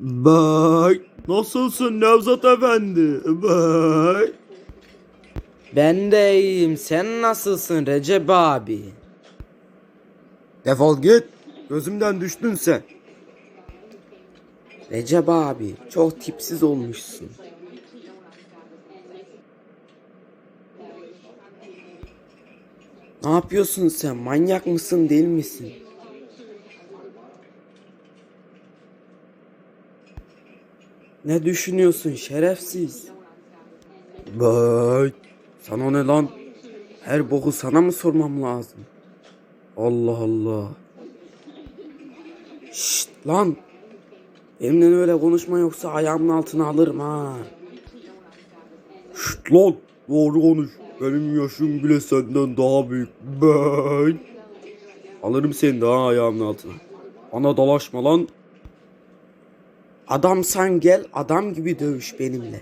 Bey. Nasılsın Nevzat Efendi? Bey. Ben de iyiyim. Sen nasılsın Recep abi? Defol git. Gözümden düştün sen. Recep abi çok tipsiz olmuşsun. Ne yapıyorsun sen? Manyak mısın değil misin? Ne düşünüyorsun şerefsiz? Bey. Sana ne lan? Her boku sana mı sormam lazım? Allah Allah. Şşt lan. Benimle öyle konuşma yoksa ayağımın altına alırım ha. Şşt lan. Doğru konuş. Benim yaşım bile senden daha büyük. Bey. Alırım seni daha ayağımın altına. Bana dalaşma lan. Adamsan gel adam gibi dövüş benimle.